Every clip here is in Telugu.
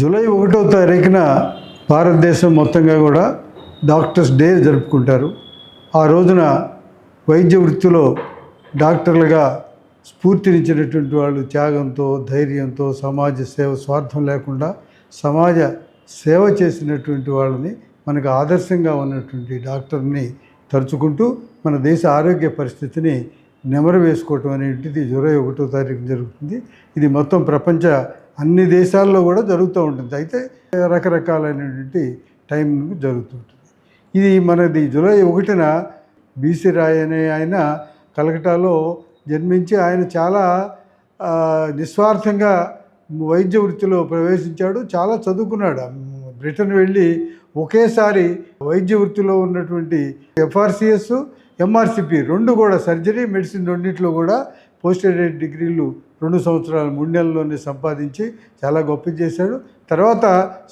జూలై ఒకటో తారీఖున భారతదేశం మొత్తంగా కూడా డాక్టర్స్ డే జరుపుకుంటారు. ఆ రోజున వైద్య వృత్తిలో డాక్టర్లుగా స్ఫూర్తినిచ్చినటువంటి వాళ్ళు త్యాగంతో ధైర్యంతో సమాజ సేవ స్వార్థం లేకుండా సమాజ సేవ చేసినటువంటి వాళ్ళని మనకు ఆదర్శంగా ఉన్నటువంటి డాక్టర్ని తరుచుకుంటూ మన దేశ ఆరోగ్య పరిస్థితిని నెమరు వేసుకోవటం అనేటిది జూలై ఒకటో తారీఖు జరుగుతుంది. ఇది మొత్తం ప్రపంచ అన్ని దేశాల్లో కూడా జరుగుతూ ఉంటుంది. అయితే రకరకాలైనటువంటి టైం జరుగుతుంటుంది ఇది మనది జూలై ఒకటిన బీసీ రాయ్ అనే ఆయన కలకటాలో జన్మించి ఆయన చాలా నిస్వార్థంగా వైద్య వృత్తిలో ప్రవేశించాడు. చాలా చదువుకున్నాడు. బ్రిటన్ వెళ్ళి ఒకేసారి వైద్య వృత్తిలో ఉన్నటువంటి ఎఫ్ఆర్సిఎస్ ఎంఆర్సిపి రెండు కూడా సర్జరీ మెడిసిన్ రెండింటిలో కూడా పోస్ట్ గ్రాడ్యుయేట్ డిగ్రీలు రెండు సంవత్సరాలు మూడు నెలల్లోనే సంపాదించి చాలా గొప్ప చేశాడు. తర్వాత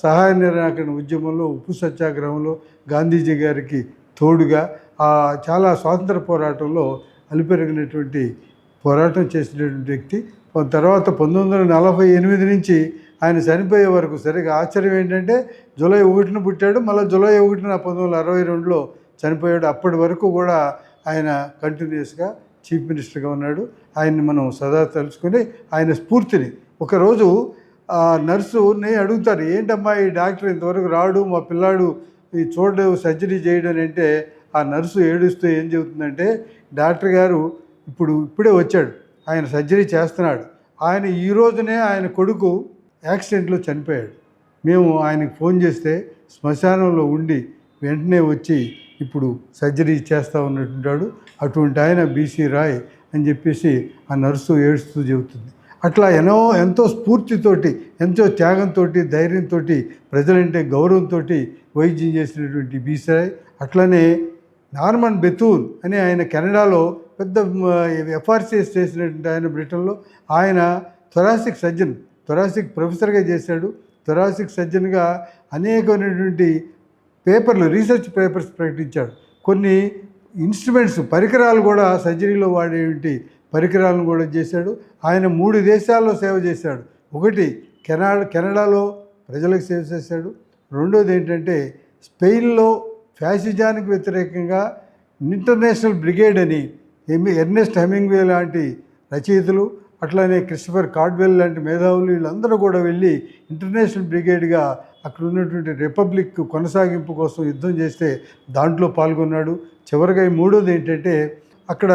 సహాయ నిరాకరణ ఉద్యమంలో ఉప్పు సత్యాగ్రహంలో గాంధీజీ గారికి తోడుగా ఆ చాలా స్వాతంత్ర పోరాటంలో అలిపెరిగినటువంటి పోరాటం చేసినటువంటి వ్యక్తి. తర్వాత పంతొమ్మిది వందల నలభై ఎనిమిది నుంచి ఆయన చనిపోయే వరకు సరిగా ఆశ్చర్యం ఏంటంటే జూలై ఒకటిన పుట్టాడు మళ్ళీ జూలై ఒకటిన పంతొమ్మిది వందల అరవై రెండులో చనిపోయాడు. అప్పటి వరకు కూడా ఆయన కంటిన్యూస్గా చీఫ్ మినిస్టర్గా ఉన్నాడు. ఆయన్ని మనం సదా తలుచుకొని ఆయన స్ఫూర్తిని. ఒకరోజు ఆ నేను అడుగుతారు ఏంటమ్మా ఈ డాక్టర్ ఇంతవరకు రాడు మా పిల్లాడు ఈ చూడ సర్జరీ చేయడం అంటే ఆ నర్సు ఏడుస్తూ ఏం చెబుతుందంటే డాక్టర్ గారు ఇప్పుడు ఇప్పుడే వచ్చాడు ఆయన సర్జరీ చేస్తున్నాడు. ఆయన ఈ రోజునే ఆయన కొడుకు యాక్సిడెంట్లో చనిపోయాడు. మేము ఆయనకు ఫోన్ చేస్తే శ్మశానంలో ఉండి వెంటనే వచ్చి ఇప్పుడు సర్జరీ చేస్తూ ఉన్నట్టుంటాడు అటువంటి ఆయన బీసీ రాయ్. అని చెప్పేసి ఆ నర్సు ఏడుస్తూ చెబుతుంది. అట్లా ఎన్నో ఎంతో స్ఫూర్తితోటి ఎంతో త్యాగంతో ధైర్యంతో ప్రజలంటే గౌరవంతో వైద్యం చేసినటువంటి బీసరాయ్ అట్లనే నార్మన్ బెతూన్ అని ఆయన కెనడాలో పెద్ద ఎఫ్ఆర్సీఎస్ చేసినటువంటి ఆయన బ్రిటన్లో ఆయన థొరాసిక్ సర్జన్ థొరాసిక్ ప్రొఫెసర్గా చేశాడు. థొరాసిక్ సర్జన్గా అనేకమైనటువంటి పేపర్లు రీసెర్చ్ పేపర్స్ ప్రకటించాడు. కొన్ని ఇన్స్ట్రుమెంట్స్ పరికరాలు కూడా సర్జరీలో వాడేటువంటి పరికరాలను కూడా చేశాడు. ఆయన మూడు దేశాల్లో సేవ చేశాడు. ఒకటి కెనడా కెనడాలో ప్రజలకు సేవ చేశాడు. రెండోది ఏంటంటే స్పెయిన్లో ఫ్యాసిజానికి వ్యతిరేకంగా ఇంటర్నేషనల్ బ్రిగేడ్ అని ఎర్నెస్ట్ హెమింగ్వే లాంటి రచయితలు అట్లానే క్రిస్టఫర్ కార్డ్వెల్ లాంటి మేధావులు వీళ్ళందరూ కూడా వెళ్ళి ఇంటర్నేషనల్ బ్రిగేడ్గా అక్కడ ఉన్నటువంటి రిపబ్లిక్ కొనసాగింపు కోసం యుద్ధం చేస్తే దాంట్లో పాల్గొన్నాడు. చివరిగా ఈ మూడోది ఏంటంటే అక్కడ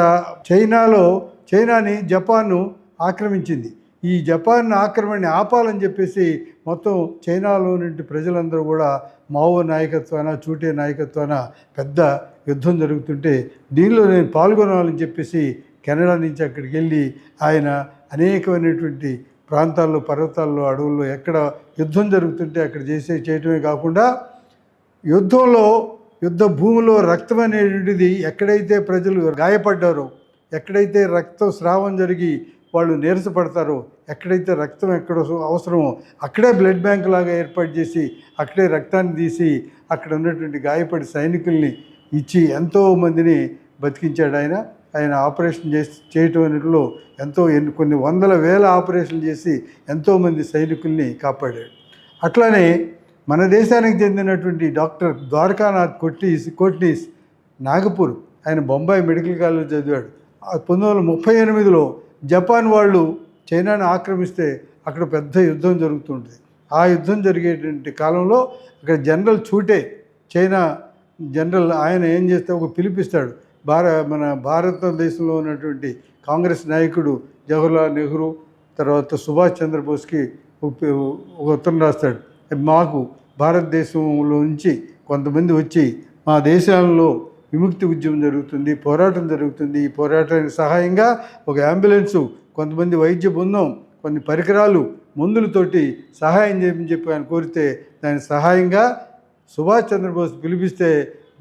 చైనాలో చైనాని జపాన్ను ఆక్రమించింది. ఈ జపాన్ ఆక్రమణని ఆపాలని చెప్పేసి మొత్తం చైనాలో నుండి ప్రజలందరూ కూడా మావో నాయకత్వాన చూటే నాయకత్వాన పెద్ద యుద్ధం జరుగుతుంటే దీనిలో నేను పాల్గొనాలని చెప్పేసి కెనడా నుంచి అక్కడికి వెళ్ళి ఆయన అనేకమైనటువంటి ప్రాంతాల్లో పర్వతాల్లో అడవుల్లో ఎక్కడ యుద్ధం జరుగుతుంటే అక్కడ చేసే చేయటమే కాకుండా యుద్ధంలో యుద్ధ భూమిలో రక్తం అనేటువంటిది ఎక్కడైతే ప్రజలు గాయపడ్డారో ఎక్కడైతే రక్తం స్రావం జరిగి వాళ్ళు నీరసపడతారో ఎక్కడైతే రక్తం ఎక్కడ అవసరమో అక్కడే బ్లడ్ బ్యాంక్ లాగా ఏర్పాటు చేసి అక్కడే రక్తాన్ని తీసి అక్కడ ఉన్నటువంటి గాయపడి సైనికుల్ని ఇచ్చి ఎంతో మందిని బతికించాడు ఆయన. ఆయన ఆపరేషన్ చేసి చేయటం అనేటిలో ఎంతో ఎన్ని కొన్ని వందల వేల ఆపరేషన్ చేసి ఎంతోమంది సైనికుల్ని కాపాడాడు. అట్లానే మన దేశానికి చెందినటువంటి డాక్టర్ ద్వారకానాథ్ కొట్టీస్ కోట్నీస్ నాగపూర్ ఆయన బొంబాయి మెడికల్ కాలేజ్ చదివాడు. పంతొమ్మిది వందల ముప్పై ఎనిమిదిలో జపాన్ వాళ్ళు చైనాను ఆక్రమిస్తే అక్కడ పెద్ద యుద్ధం జరుగుతుంటుంది. ఆ యుద్ధం జరిగేటువంటి కాలంలో అక్కడ జనరల్ చూటే చైనా జనరల్ ఆయన ఏం చేస్తే ఒక పిలిపిస్తాడు భార మన భారతదేశంలో ఉన్నటువంటి కాంగ్రెస్ నాయకుడు జవహర్లాల్ నెహ్రూ తర్వాత సుభాష్ చంద్రబోస్కి ఒక ఉత్తరం రాస్తాడు. మాకు భారతదేశంలో నుంచి కొంతమంది వచ్చి మా దేశంలో విముక్తి ఉద్యమం జరుగుతుంది పోరాటం జరుగుతుంది. ఈ పోరాటానికి సహాయంగా ఒక అంబులెన్సు కొంతమంది వైద్య బృందం కొన్ని పరికరాలు మందులతోటి సహాయం చేయమని చెప్పి ఆయన కోరితే దాని సహాయంగా సుభాష్ చంద్రబోస్ పిలిపిస్తే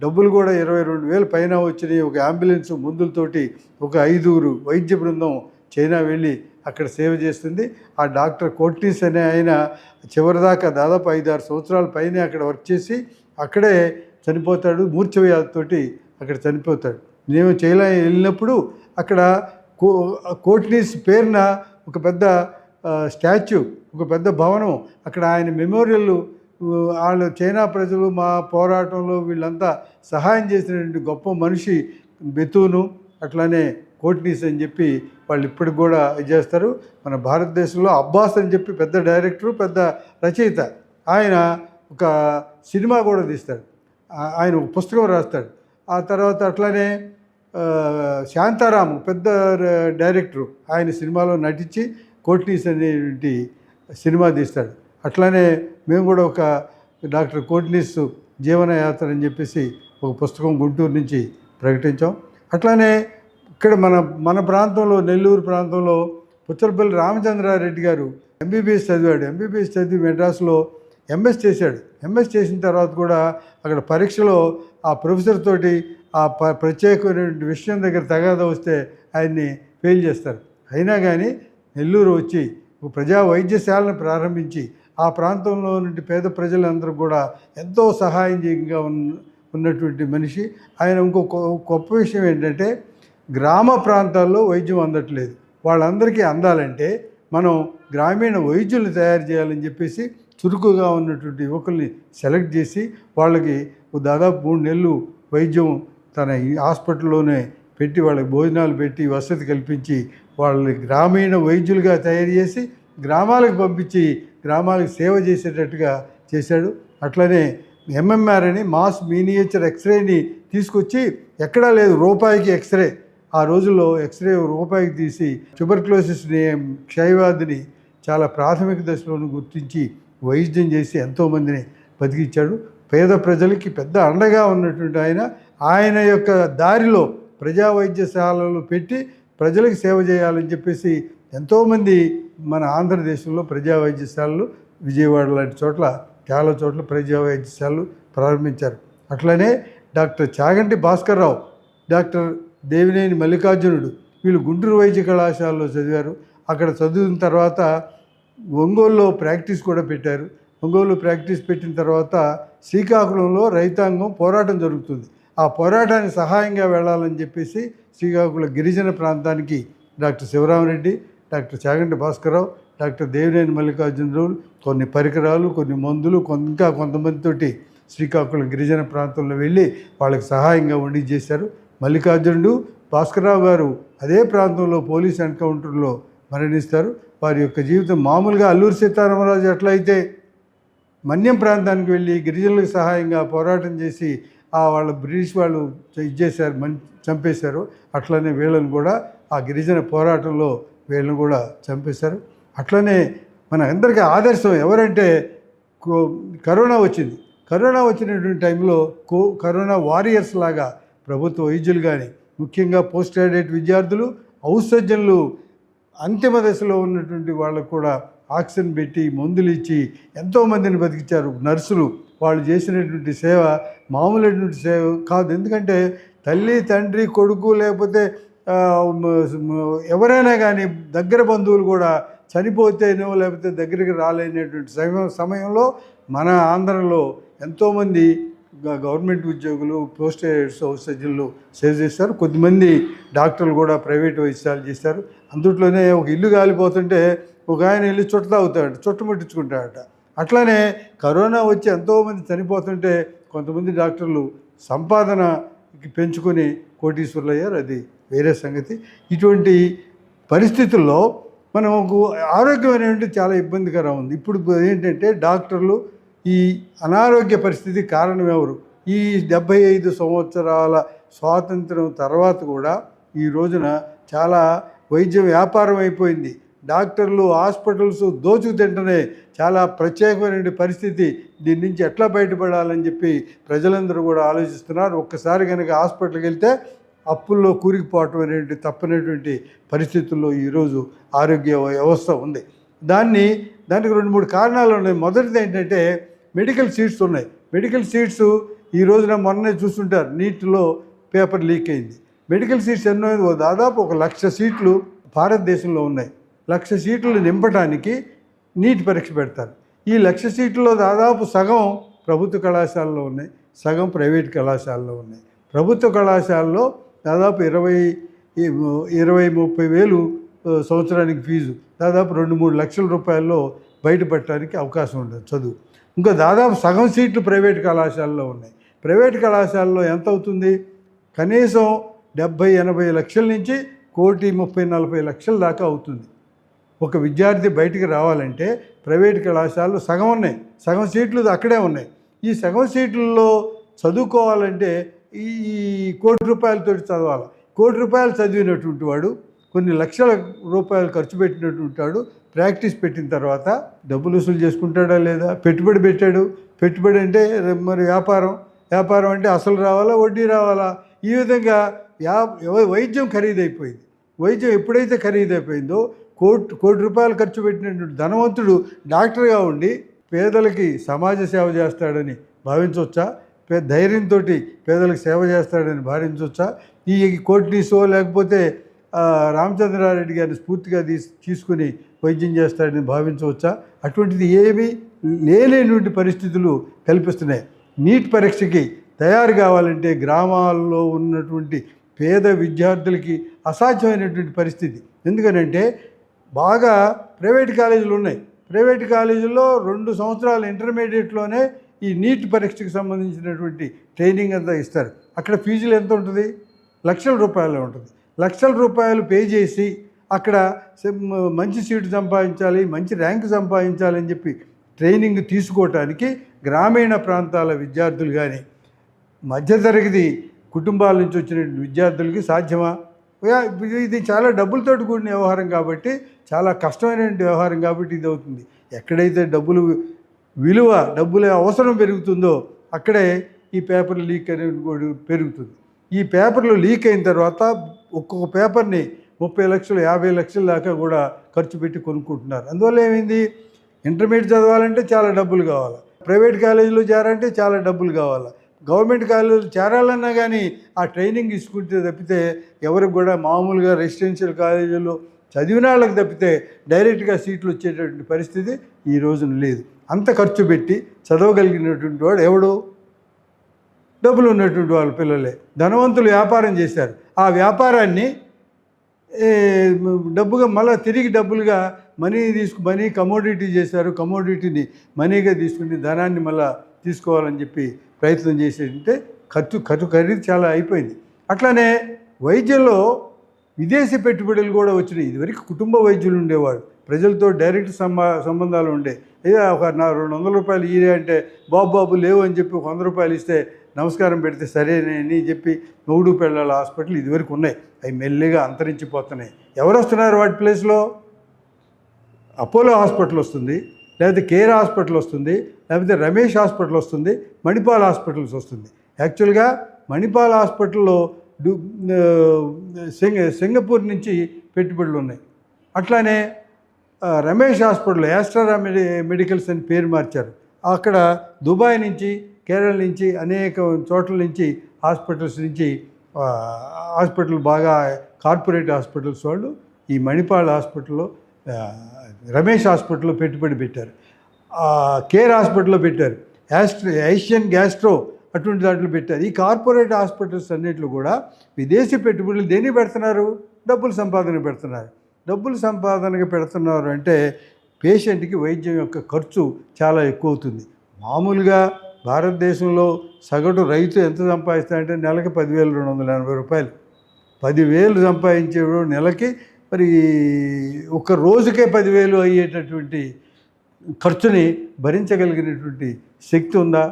డబ్బులు కూడా ఇరవై రెండు వేల పైన వచ్చినాయి. ఒక అంబులెన్స్ మందులతోటి ఒక ఐదుగురు వైద్య బృందం చైనా వెళ్ళి అక్కడ సేవ చేస్తుంది. ఆ డాక్టర్ కోర్టీస్ అనే ఆయన చివరిదాకా దాదాపు ఐదారు సంవత్సరాల పైనే అక్కడ వర్క్ చేసి అక్కడే చనిపోతాడు. మూర్ఛవ్యాధితోటి అక్కడ చనిపోతాడు. నేను చైనా వెళ్ళినప్పుడు అక్కడ కో కోట్నీస్ పేరున ఒక పెద్ద స్టాచ్యూ ఒక పెద్ద భవనం అక్కడ ఆయన మెమోరియల్ వాళ్ళు చైనా ప్రజలు మా పోరాటంలో వీళ్ళంతా సహాయం చేసినటువంటి గొప్ప మనిషి బెతూను అట్లానే కోట్నీస్ అని చెప్పి వాళ్ళు ఇప్పటికి కూడా ఇది చేస్తారు. మన భారతదేశంలో అబ్బాస్ అని చెప్పి పెద్ద డైరెక్టరు పెద్ద రచయిత. ఆయన ఒక సినిమా కూడా తీస్తాడు. ఆయన ఒక పుస్తకం రాస్తాడు. ఆ తర్వాత అట్లానే ఆ, శాంతారాం పెద్ద డైరెక్టరు. ఆయన సినిమాలో నటించి కోట్నీస్ అనేటువంటి సినిమా తీస్తాడు. అట్లానే మేము కూడా ఒక డాక్టర్ కోట్నీస్ జీవనయాత్ర అని చెప్పేసి ఒక పుస్తకం గుంటూరు నుంచి ప్రకటించాం. అట్లానే ఇక్కడ మన మన ప్రాంతంలో నెల్లూరు ప్రాంతంలో పుచ్చలపల్లి రామచంద్రారెడ్డి గారు ఎంబీబీఎస్ చదివాడు. ఎంబీబీఎస్ చదివి మెడ్రాస్లో ఎంఎస్ చేశాడు. ఎంఎస్ చేసిన తర్వాత కూడా అక్కడ పరీక్షలో ఆ ప్రొఫెసర్ తోటి ఆ ప ప్రత్యేకమైనటువంటి విషయం దగ్గర తగాద వస్తే ఆయన్ని ఫెయిల్ చేస్తారు. అయినా కానీ నెల్లూరు వచ్చి ఒక ప్రజా వైద్యశాలను ప్రారంభించి ఆ ప్రాంతంలో నుండి పేద ప్రజలందరూ కూడా ఎంతో సహాయంగా ఉన్న ఉన్నటువంటి మనిషి. ఆయన ఇంకో గొప్ప విషయం ఏంటంటే గ్రామ ప్రాంతాల్లో వైద్యం అందట్లేదు. వాళ్ళందరికీ అందాలంటే మనం గ్రామీణ వైద్యులు తయారు చేయాలని చెప్పేసి చురుకుగా ఉన్నటువంటి యువకుల్ని సెలెక్ట్ చేసి వాళ్ళకి దాదాపు మూడు నెలలు వైద్యం తన హాస్పిటల్లోనే పెట్టి వాళ్ళకి భోజనాలు పెట్టి వసతి కల్పించి వాళ్ళని గ్రామీణ వైద్యులుగా తయారు చేసి గ్రామాలకు పంపించి గ్రామాలకు సేవ చేసేటట్టుగా చేశాడు. అట్లనే ఎంఎంఆర్ అని మాస్ మీనియేచర్ ఎక్స్రేని తీసుకొచ్చి ఎక్కడా లేదు రూపాయికి ఎక్స్రే. ఆ రోజుల్లో ఎక్స్రే రూపాయికి తీసి ట్యూబర్క్లోసిస్ని క్షయవ్యాధిని చాలా ప్రాథమిక దశలోనూ గుర్తించి వైద్యం చేసి ఎంతోమందిని బతికించాడు పేద ప్రజలకి పెద్ద అండగా ఉన్నటువంటి ఆయన ఆయన యొక్క దారిలో ప్రజా వైద్యశాలలు పెట్టి ప్రజలకు సేవ చేయాలని చెప్పేసి ఎంతోమంది మన ఆంధ్రదేశంలో ప్రజా వైద్యశాలలు విజయవాడ లాంటి చోట్ల చాలా చోట్ల ప్రజా వైద్యశాలలు ప్రారంభించారు. అట్లనే డాక్టర్ చాగంటి భాస్కర్రావు డాక్టర్ దేవినేని మల్లికార్జునుడు వీళ్ళు గుంటూరు వైద్య కళాశాలలో చదివారు. అక్కడ చదివిన తర్వాత ఒంగోలులో ప్రాక్టీస్ కూడా పెట్టారు. ఒంగోలు ప్రాక్టీస్ పెట్టిన తర్వాత శ్రీకాకుళంలో రైతాంగం పోరాటం జరుగుతుంది. ఆ పోరాటానికి సహాయంగా వెళ్ళాలని చెప్పేసి శ్రీకాకుళం గిరిజన ప్రాంతానికి doctor Sivaramareddy doctor Chaganti Bhaskararao doctor Devineni Mallikarjunarao కొన్ని పరికరాలు కొన్ని మందులు ఇంకా కొంతమందితోటి శ్రీకాకుళం గిరిజన ప్రాంతంలో వెళ్ళి వాళ్ళకి సహాయంగా ఉండి చేశారు మల్లికార్జునుడు భాస్కరరావు గారు అదే ప్రాంతంలో పోలీస్ ఎన్కౌంటర్లో మరణిస్తారు. వారి యొక్క జీవితం మామూలుగా అల్లూరు సీతారామరాజు ఎట్లయితే మన్యం ప్రాంతానికి వెళ్ళి గిరిజనులకు సహాయంగా పోరాటం చేసి ఆ వాళ్ళ బ్రిటిష్ వాళ్ళు ఇచ్చేశారు మన్ చంపేశారు. అట్లనే వీళ్ళని కూడా ఆ గిరిజన పోరాటంలో వీళ్ళని కూడా చంపేశారు. అట్లనే మన అందరికీ ఆదర్శం ఎవరంటే కో- కరోనా వచ్చింది. కరోనా వచ్చినటువంటి టైంలో కో కరోనా వారియర్స్ లాగా ప్రభుత్వ వైద్యులు కానీ ముఖ్యంగా పోస్ట్ గ్రాడ్యుయేట్ విద్యార్థులు ఔషధ్యులు అంతిమ దశలో ఉన్నటువంటి వాళ్ళకు కూడా ఆక్సిజన్ పెట్టి మందులు ఇచ్చి ఎంతోమందిని బతికించారు నర్సులు. వాళ్ళు చేసినటువంటి సేవ మామూలైనటువంటి సేవ కాదు. ఎందుకంటే తల్లి తండ్రి కొడుకు లేకపోతే ఎవరైనా కానీ దగ్గర బంధువులు కూడా చనిపోతేనో లేకపోతే దగ్గరికి రాలేనటువంటి సమయం సమయంలో మన ఆంధ్రలో ఎంతోమంది గవర్నమెంట్ ఉద్యోగులు పోస్ట్ గ్రాడ్యుయేట్స్ ఔషధ్యులు సేవ చేస్తారు. కొద్దిమంది డాక్టర్లు కూడా ప్రైవేట్ వైద్యాలు చేస్తారు. అందుట్లోనే ఒక ఇల్లు కాలిపోతుంటే ఒక ఆయన వెళ్ళి చుట్ట తాగుతాడు చుట్టుముట్టించుకుంటాడట అట్లానే కరోనా వచ్చి ఎంతోమంది చనిపోతుంటే కొంతమంది డాక్టర్లు సంపాదన పెంచుకొని కోటీశ్వరులు అయ్యారు అది వేరే సంగతి. ఇటువంటి పరిస్థితుల్లో మనకు ఆరోగ్యం అనేది చాలా ఇబ్బందికరం ఉంది. ఇప్పుడు ఏంటంటే డాక్టర్లు ఈ అనారోగ్య పరిస్థితి కారణం ఎవరు? ఈ డెబ్భై ఐదు సంవత్సరాల స్వాతంత్రం తర్వాత కూడా ఈ రోజున చాలా వైద్య వ్యాపారం అయిపోయింది. డాక్టర్లు హాస్పిటల్స్ దోచుకు తింటనే చాలా ప్రత్యేకమైన పరిస్థితి. దీని నుంచి ఎట్లా బయటపడాలని చెప్పి ప్రజలందరూ కూడా ఆలోచిస్తున్నారు. ఒక్కసారి కనుక హాస్పిటల్కి వెళ్తే అప్పుల్లో కూరికిపోవటం అనేటువంటి తప్పనటువంటి పరిస్థితుల్లో ఈరోజు ఆరోగ్య వ్యవస్థ ఉంది. దాన్ని దానికి రెండు మూడు కారణాలు ఉన్నాయి. మొదటిది ఏంటంటే మెడికల్ సీట్స్ ఉన్నాయి. మెడికల్ సీట్స్ ఈ రోజున మొన్నే చూస్తుంటారు. నీటిలో పేపర్ లీక్ అయింది. మెడికల్ సీట్స్ ఎన్నో దాదాపు ఒక లక్ష సీట్లు భారతదేశంలో ఉన్నాయి. లక్ష సీట్లు నింపడానికి నీట్ పరీక్ష పెడతారు. ఈ లక్ష సీట్లలో దాదాపు సగం ప్రభుత్వ కళాశాలలో ఉన్నాయి సగం ప్రైవేట్ కళాశాలలో ఉన్నాయి. ప్రభుత్వ కళాశాలలో దాదాపు ఇరవై ఇరవై ముప్పై వేలు సంవత్సరానికి ఫీజు దాదాపు రెండు మూడు లక్షల రూపాయల్లో బయటపడటానికి అవకాశం ఉండదు చదువు. ఇంకా దాదాపు సగం సీట్లు ప్రైవేట్ కళాశాలలో ఉన్నాయి. ప్రైవేట్ కళాశాలలో ఎంత అవుతుంది? కనీసం డెబ్భై ఎనభై లక్షల నుంచి కోటి ముప్పై నలభై లక్షల దాకా అవుతుంది. ఒక విద్యార్థి బయటికి రావాలంటే ప్రైవేట్ కళాశాలలు సగం ఉన్నాయి. సగం సీట్లు అక్కడే ఉన్నాయి. ఈ సగం సీట్లలో చదువుకోవాలంటే ఈ కోటి రూపాయలతో చదవాలి. కోటి రూపాయలు చదివినటువంటి వాడు కొన్ని లక్షల రూపాయలు ఖర్చు పెట్టినటువంటి వాడు ప్రాక్టీస్ పెట్టిన తర్వాత డబ్బులు వసూలు చేసుకుంటాడా లేదా? పెట్టుబడి పెట్టాడు. పెట్టుబడి అంటే మరి వ్యాపారం. వ్యాపారం అంటే అసలు రావాలా వడ్డీ రావాలా? ఈ విధంగా వ్యా వైద్యం ఖరీదైపోయింది. వైద్యం ఎప్పుడైతే ఖరీదైపోయిందో కోటి కోటి రూపాయలు ఖర్చు పెట్టినటువంటి ధనవంతుడు డాక్టర్గా ఉండి పేదలకి సమాజ సేవ చేస్తాడని భావించవచ్చా పే ధైర్యంతో పేదలకు సేవ చేస్తాడని భావించవచ్చా ఈ కోటినీసో లేకపోతే రామచంద్రారెడ్డి గారిని స్ఫూర్తిగా తీసి తీసుకుని వైద్యం చేస్తాడని భావించవచ్చా? అటువంటిది ఏమీ లేనటువంటి పరిస్థితులు కల్పిస్తున్నాయి. నీట్ పరీక్షకి తయారు కావాలంటే గ్రామాల్లో ఉన్నటువంటి పేద విద్యార్థులకి అసాధ్యమైనటువంటి పరిస్థితి. ఎందుకనంటే బాగా ప్రైవేట్ కాలేజీలు ఉన్నాయి. ప్రైవేట్ కాలేజీల్లో రెండు సంవత్సరాల ఇంటర్మీడియట్లోనే ఈ నీట్ పరీక్షకు సంబంధించినటువంటి ట్రైనింగ్ అంతా ఇస్తారు. అక్కడ ఫీజులు ఎంత ఉంటుంది? లక్షల రూపాయలు ఉంటుంది. లక్షల రూపాయలు పే చేసి అక్కడ మంచి సీటు సంపాదించాలి మంచి ర్యాంక్ సంపాదించాలని చెప్పి ట్రైనింగ్ తీసుకోవటానికి గ్రామీణ ప్రాంతాల విద్యార్థులు కానీ మధ్యతరగతి కుటుంబాల నుంచి వచ్చిన విద్యార్థులకి సాధ్యమా? ఇది- చాలా డబ్బులతోటి కూడిన వ్యవహారం కాబట్టి చాలా కష్టమైన వ్యవహారం కాబట్టి ఇది అవుతుంది. ఎక్కడైతే డబ్బులు విలువ డబ్బుల అవసరం పెరుగుతుందో అక్కడే ఈ పేపర్ లీక్ అనేది కూడా పెరుగుతుంది. ఈ పేపర్లు లీక్ అయిన తర్వాత ఒక్కొక్క పేపర్ని ముప్పై లక్షలు యాభై లక్షల దాకా కూడా ఖర్చు పెట్టి కొనుక్కుంటున్నారు. అందువల్ల ఏమైంది? ఇంటర్మీడియట్ చదవాలంటే చాలా డబ్బులు కావాలి. ప్రైవేట్ కాలేజీలో చేరాలంటే చాలా డబ్బులు కావాలి. గవర్నమెంట్ కాలేజీలో చేరాలన్నా కానీ ఆ ట్రైనింగ్ తీసుకుంటే తప్పితే ఎవరికి కూడా మామూలుగా రెసిడెన్షియల్ కాలేజీలో చదివిన వాళ్ళకి తప్పితే డైరెక్ట్గా సీట్లు వచ్చేటటువంటి పరిస్థితి ఈ రోజున లేదు. అంత ఖర్చు పెట్టి చదవగలిగినటువంటి వాడు ఎవడు? డబ్బులు ఉన్నటువంటి వాళ్ళ పిల్లలే. ధనవంతులు వ్యాపారం చేశారు. ఆ వ్యాపారాన్ని డబ్బుగా మళ్ళీ తిరిగి డబ్బులుగా మనీ తీసుకు మనీ కమోడిటీ చేశారు. కమోడిటీని మనీగా తీసుకుని ధనాన్ని మళ్ళీ తీసుకోవాలని చెప్పి ప్రయత్నం చేసేటంటే ఖర్చు ఖర్చు ఖరీదు చాలా అయిపోయింది. అట్లానే వైద్యంలో విదేశీ పెట్టుబడులు కూడా వచ్చినాయి. ఇదివరకు కుటుంబ వైద్యులు ఉండేవాడు ప్రజలతో డైరెక్ట్ సంబా సంబంధాలు ఉండే. ఏదో ఒక నా రెండు వందల రూపాయలు ఇరే అంటే బాబు బాబు లేవు అని చెప్పి ఒక వంద రూపాయలు ఇస్తే నమస్కారం పెడితే సరేనని చెప్పి నోడు పిల్లల హాస్పిటల్ ఇదివరకు ఉన్నాయి. అవి మెల్లిగా అంతరించిపోతున్నాయి. ఎవరు వస్తున్నారు వాటి ప్లేస్లో? అపోలో హాస్పిటల్ వస్తుంది. లేకపోతే కేర్ హాస్పిటల్ వస్తుంది. లేకపోతే రమేష్ హాస్పిటల్ వస్తుంది మణిపాల్ హాస్పిటల్స్ వస్తుంది. యాక్చువల్గా మణిపాల్ హాస్పిటల్లో సింగ సింగపూర్ నుంచి పెట్టుబడులు ఉన్నాయి. అట్లానే Ramesh hospital Astra medi medicals అని పేరు మార్చారు. అక్కడ దుబాయ్ నుంచి కేరళ నుంచి అనేక చోట్ల నుంచి హాస్పిటల్స్ నుంచి హాస్పిటల్ బాగా కార్పొరేట్ హాస్పిటల్స్ వాళ్ళు ఈ మణిపాల్ హాస్పిటల్లో రమేష్ హాస్పిటల్లో పెట్టుబడి పెట్టారు. కేర్ హాస్పిటల్లో పెట్టారు. యాస్ట్రో ఏషియన్ గ్యాస్ట్రో అటువంటి దాంట్లో పెట్టారు. ఈ కార్పొరేట్ హాస్పిటల్స్ అన్నింటిలో కూడా విదేశీ పెట్టుబడులు దేన్ని పెడుతున్నారు? డబ్బులు సంపాదన పెడుతున్నారు. డబ్బులు సంపాదనగా పెడుతున్నారు అంటే పేషెంట్కి వైద్యం యొక్క ఖర్చు చాలా ఎక్కువ అవుతుంది మామూలుగా భారతదేశంలో సగటు రైతు ఎంత సంపాదిస్తాడంటే నెలకి పదివేల రెండు వందల ఎనభై రూపాయలు. పదివేలు సంపాదించేవాడు నెలకి మరి ఒక రోజుకే పదివేలు అయ్యేటటువంటి ఖర్చుని భరించగలిగినటువంటి శక్తి ఉందా?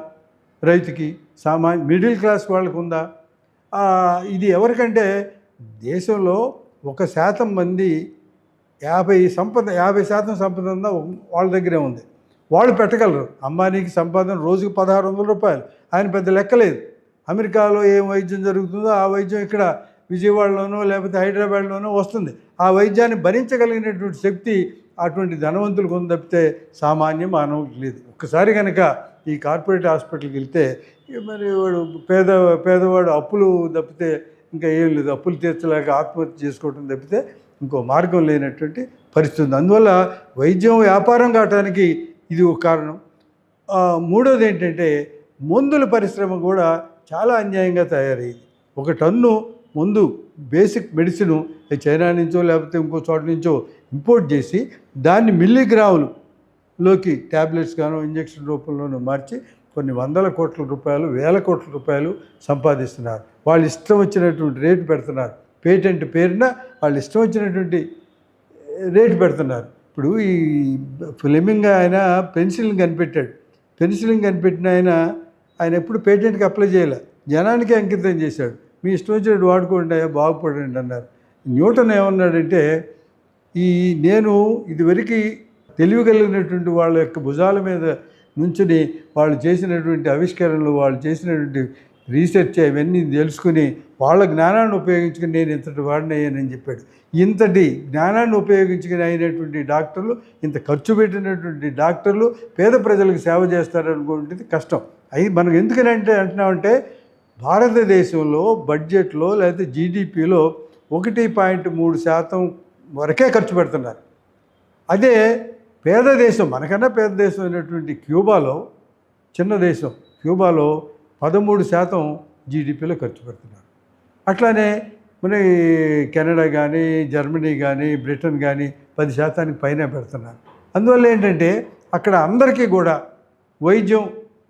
రైతుకి సామాన్య మిడిల్ క్లాస్ వాళ్ళకు ఉందా ఇది ఎవరికంటే దేశంలో ఒక శాతం మంది యాభై సంపద యాభై శాతం సంపద ఉందా వాళ్ళ దగ్గరే ఉంది. వాళ్ళు పెట్టగలరు. అంబానీకి సంపాదన రోజుకు పదహారు వందల రూపాయలు. ఆయన పెద్ద లెక్కలేదు అమెరికాలో ఏం వైద్యం జరుగుతుందో ఆ వైద్యం ఇక్కడ విజయవాడలోనో లేకపోతే హైదరాబాద్లోనో వస్తుంది. ఆ వైద్యాన్ని భరించగలిగినటువంటి శక్తి అటువంటి ధనవంతులకు కొంత తప్పితే సామాన్య మానవుడికి లేదు. ఒక్కసారి కనుక ఈ కార్పొరేట్ హాస్పిటల్కి వెళ్తే మరి వాడు పేద పేదవాడు అప్పులు తప్పితే ఇంకా ఏం లేదు. అప్పులు తీర్చలేక ఆత్మహత్య చేసుకోవటం తప్పితే ఇంకో మార్గం లేనటువంటి పరిస్థితి ఉంది. అందువల్ల వైద్యం వ్యాపారం కావటానికి ఇది ఒక కారణం. మూడోది ఏంటంటే మందుల పరిశ్రమ కూడా చాలా అన్యాయంగా తయారయ్యింది ఒక టన్ను ముందు బేసిక్ మెడిసిన్ చైనా నుంచో లేకపోతే ఇంకో చోట నుంచో ఇంపోర్ట్ చేసి దాన్ని మిల్లీగ్రాములులోకి ట్యాబ్లెట్స్ గాను ఇంజెక్షన్ రూపంలోనూ మార్చి కొన్ని వందల కోట్ల రూపాయలు వేల కోట్ల రూపాయలు సంపాదిస్తున్నారు. వాళ్ళు ఇష్టం వచ్చినటువంటి రేటు పెడుతున్నారు. పేటెంట్ పేరున వాళ్ళు ఇష్టం వచ్చినటువంటి రేటు పెడుతున్నారు. ఇప్పుడు ఈ ఫిలిమింగ్ ఆయన పెన్సిల్ని కనిపెట్టాడు. పెన్సిల్ని కనిపెట్టిన ఆయన ఆయన ఎప్పుడు పేటెంట్కి అప్లై చేయలే. జనానికి అంకితం చేశాడు. మీ ఇష్టం వచ్చినట్టు వాడుకోండి బాగుపడండి అన్నారు. న్యూటన్ ఏమన్నాడంటే ఈ నేను ఇదివరకు తెలివిగలిగినటువంటి వాళ్ళ యొక్క భుజాల మీద నుంచుని వాళ్ళు చేసినటువంటి ఆవిష్కరణలు వాళ్ళు చేసినటువంటి రీసెర్చ్ అవన్నీ తెలుసుకుని వాళ్ళ జ్ఞానాన్ని ఉపయోగించుకుని నేను ఇంతటి వాడిని అయ్యానని చెప్పాడు. ఇంతటి జ్ఞానాన్ని ఉపయోగించుకుని అయినటువంటి డాక్టర్లు ఇంత ఖర్చు పెట్టినటువంటి డాక్టర్లు పేద ప్రజలకు సేవ చేస్తారనుకుంటుంది కష్టం. అయి మనం ఎందుకనంటే అంటున్నామంటే భారతదేశంలో బడ్జెట్లో లేకపోతే జీడిపిలో ఒకటి పాయింట్ మూడు శాతం వరకే ఖర్చు పెడుతున్నారు. అదే పేద దేశం మనకన్నా పేద దేశం అయినటువంటి క్యూబాలో చిన్న దేశం క్యూబాలో పదమూడు శాతం జీడిపిలో ఖర్చు పెడుతున్నారు. అట్లానే మన కెనడా కానీ జర్మనీ కానీ బ్రిటన్ కానీ పది శాతానికి పైన పెడుతున్నారు. అందువల్ల ఏంటంటే అక్కడ అందరికీ కూడా వైద్యం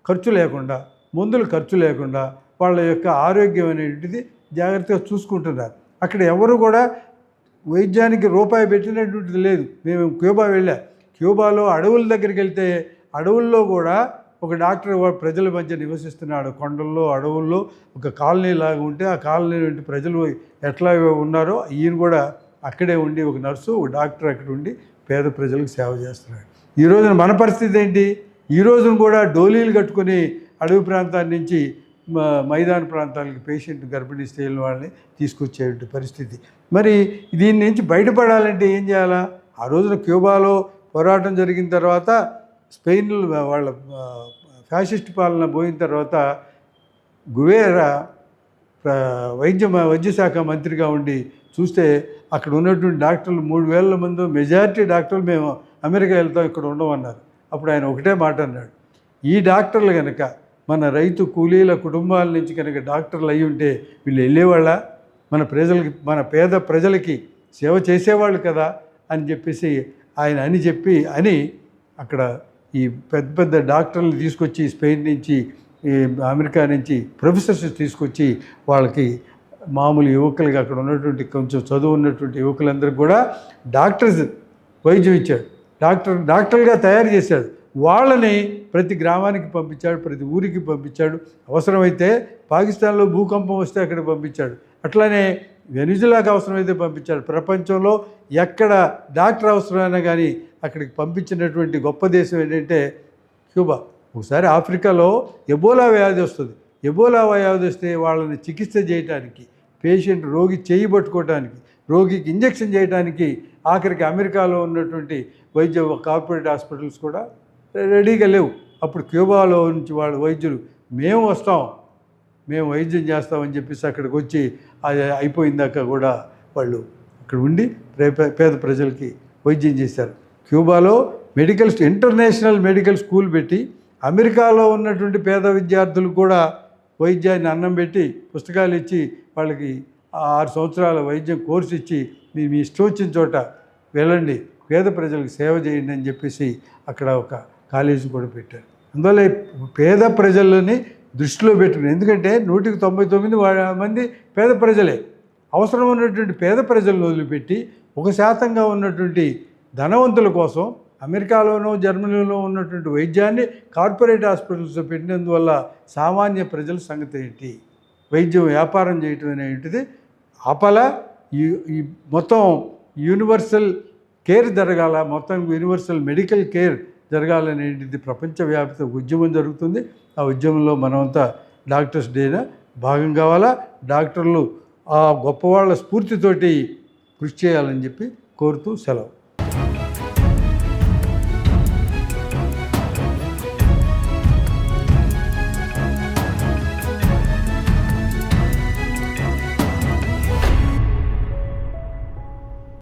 ఖర్చు లేకుండా మందులు ఖర్చు లేకుండా వాళ్ళ యొక్క ఆరోగ్యం అనేటిది జాగ్రత్తగా చూసుకుంటున్నారు. అక్కడ ఎవరు కూడా వైద్యానికి రూపాయి పెట్టినటువంటిది లేదు. మేము క్యూబా వెళ్ళా. క్యూబాలో అడవుల దగ్గరికి వెళ్తే అడవుల్లో కూడా ఒక డాక్టర్ ప్రజల మధ్య నివసిస్తున్నాడు. కొండల్లో అడవుల్లో ఒక కాలనీ లాగా ఉంటే ఆ కాలనీ వంటి ప్రజలు ఎట్లా ఉన్నారో ఈయన కూడా అక్కడే ఉండి ఒక నర్సు ఒక డాక్టర్ అక్కడ ఉండి పేద ప్రజలకు సేవ చేస్తున్నాడు. ఈ రోజున మన పరిస్థితి ఏంటి? ఈ రోజున కూడా డోలీలు కట్టుకొని అడవి ప్రాంతాన్ని నుంచి మైదాన ప్రాంతాలకి పేషెంట్ గర్భిణీ స్త్రీల వాళ్ళని తీసుకొచ్చే పరిస్థితి. మరి దీని నుంచి బయటపడాలంటే ఏం చేయాలా? ఆ రోజున క్యూబాలో పోరాటం జరిగిన తర్వాత స్పెయిన్ వాళ్ళ ఫ్యాసిస్ట్ పాలన పోయిన తర్వాత గువేరా వైద్య వైద్యశాఖ మంత్రిగా ఉండి చూస్తే అక్కడ ఉన్నటువంటి డాక్టర్లు మూడు వేల మంది మెజారిటీ డాక్టర్లు మేము అమెరికా వెళ్తాం ఇక్కడ ఉండమన్నారు. అప్పుడు ఆయన ఒకటే మాట అన్నాడు. ఈ డాక్టర్లు కనుక మన రైతు కూలీల కుటుంబాల నుంచి కనుక డాక్టర్లు అయి ఉంటే వీళ్ళు వెళ్ళేవాళ్ళ? మన ప్రజలకి మన పేద ప్రజలకి సేవ చేసేవాళ్ళు కదా? అని చెప్పేసి ఆయన అని చెప్పి అని అక్కడ ఈ పెద్ద పెద్ద డాక్టర్లు తీసుకొచ్చి స్పెయిన్ నుంచి ఈ అమెరికా నుంచి ప్రొఫెసర్స్ తీసుకొచ్చి వాళ్ళకి మామూలు యువకులకి అక్కడ ఉన్నటువంటి కొంచెం చదువు ఉన్నటువంటి యువకులందరికీ కూడా డాక్టర్స్ వైద్యం ఇచ్చాడు. డాక్టర్ డాక్టర్గా తయారు చేశాడు. వాళ్ళని ప్రతి గ్రామానికి పంపించాడు ప్రతి ఊరికి పంపించాడు. అవసరమైతే పాకిస్తాన్లో భూకంపం వస్తే అక్కడ పంపించాడు. అట్లానే వెనిజులాకి అవసరమైతే పంపించాడు. ప్రపంచంలో ఎక్కడ డాక్టర్ అవసరమైనా కానీ అక్కడికి పంపించినటువంటి గొప్ప దేశం ఏంటంటే క్యూబా. ఒకసారి ఆఫ్రికాలో ఎబోలా వ్యాధి వస్తుంది. ఎబోలా వ్యాధి వస్తే వాళ్ళని చికిత్స చేయడానికి పేషెంట్ రోగి చేయి పట్టుకోవడానికి రోగికి ఇంజెక్షన్ చేయడానికి ఆఖరికి అమెరికాలో ఉన్నటువంటి వైద్య కార్పొరేట్ హాస్పిటల్స్ కూడా రెడీగా లేవు. అప్పుడు క్యూబాలో నుంచి వాళ్ళ వైద్యులు మేము వస్తాం మేము వైద్యం చేస్తామని చెప్పేసి అక్కడికి వచ్చి అది అయిపోయిందాక కూడా వాళ్ళు అక్కడ ఉండి పే- పేద ప్రజలకి వైద్యం చేశారు. క్యూబాలో మెడికల్ ఇంటర్నేషనల్ మెడికల్ స్కూల్ పెట్టి అమెరికాలో ఉన్నటువంటి పేద విద్యార్థులకు కూడా వైద్యాన్ని అన్నం పెట్టి పుస్తకాలు ఇచ్చి వాళ్ళకి ఆరు సంవత్సరాల వైద్యం కోర్సు ఇచ్చి మీ మీ ఇష్టం వచ్చిన చోట వెళ్ళండి పేద ప్రజలకు సేవ చేయండి అని చెప్పేసి అక్కడ ఒక కాలేజీ కూడా పెట్టారు. అందువల్ల పేద ప్రజలని దృష్టిలో పెట్టుకుని ఎందుకంటే నూటికి తొంభై తొమ్మిది మంది పేద ప్రజలే. అవసరం ఉన్నటువంటి పేద ప్రజలను వదిలిపెట్టి ఒక శాతంగా ఉన్నటువంటి ధనవంతుల కోసం అమెరికాలోనూ జర్మనీలో ఉన్నటువంటి వైద్యాన్ని కార్పొరేట్ హాస్పిటల్స్లో పెట్టినందువల్ల సామాన్య ప్రజల సంగతి ఏంటి? వైద్యం వ్యాపారం చేయటం అనేటిది ఆపల ఈ మొత్తం యూనివర్సల్ కేర్ జరగాల మొత్తం యూనివర్సల్ మెడికల్ కేర్ జరగాలనేది ప్రపంచవ్యాప్త ఉద్యమం జరుగుతుంది. ఆ ఉద్యమంలో మనమంతా డాక్టర్స్ డేన భాగం కావాలా? డాక్టర్లు ఆ గొప్పవాళ్ళ స్ఫూర్తితోటి కృషి చేయాలని చెప్పి కోరుతూ సెలవు.